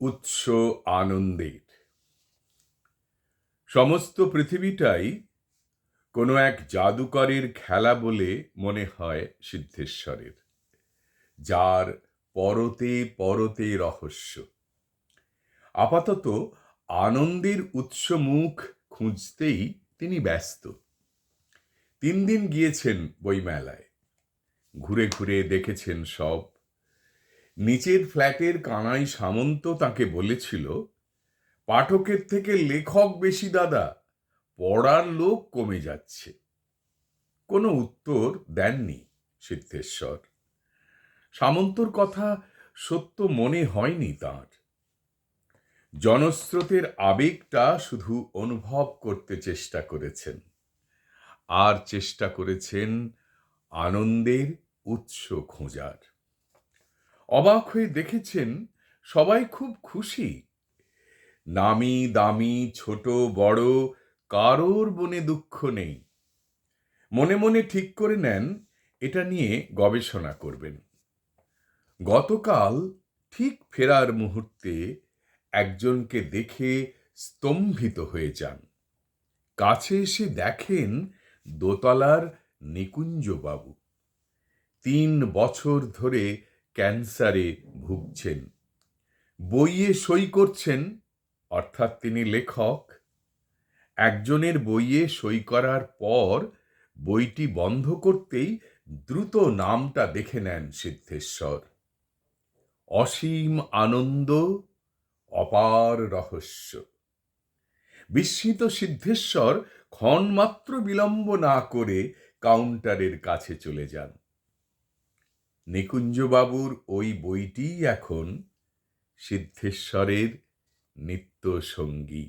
উৎস আনন্দের। সমস্ত পৃথিবীটাই কোনো এক জাদুকরের খেলা বলে মনে হয় সিদ্ধেশ্বরের, যার পরতে পরতে রহস্য। আপাতত আনন্দের উৎস মুখ খুঁজতেই তিনি ব্যস্ত। তিন দিন গিয়েছেন বইমেলায়। ঘুরে ঘুরে দেখেছেন সব। নিচের ফ্ল্যাটের কানাই সামন্ত তাকে বলেছিল, পাঠকের থেকে লেখক বেশি দাদা, পড়ার লোক কমে যাচ্ছে। কোনো উত্তর দেননি সিদ্ধেশ্বর। সামন্তর কথা সত্য মনে হয়নি তার। জনস্রোতের আবেগটা শুধু অনুভব করতে চেষ্টা করেছেন। আর চেষ্টা করেছেন আনন্দের উৎস খোঁজার। অবাক হয়ে দেখেছেন সবাই খুব খুশি। নামি দামি, ছোট, বড়, কারোর বনে দুঃখ নেই। মনে মনে ঠিক করে নেন, এটা নিয়ে গবেষণা করবেন। গতকাল ঠিক ফেরার মুহূর্তে একজনকে দেখে স্তম্ভিত হয়ে যান। কাছে এসে দেখেন দোতলার নিকুঞ্জবাবু। তিন বছর ধরে ক্যান্সারে ভুগছেন। বইয়ে সই করছেন, অর্থাৎ তিনি লেখক। একজনের বইয়ে সই করার পর বইটি বন্ধ করতেই দ্রুত নামটা দেখে নেন সিদ্ধেশ্বর। অসীম আনন্দ, অপার রহস্য। বিস্মিত সিদ্ধেশ্বর ক্ষণমাত্র বিলম্ব না করে কাউন্টারের কাছে চলে যান। নিকুঞ্জবাবুর ওই বইটিই এখন সিদ্ধেশ্বরের নিত্য সঙ্গী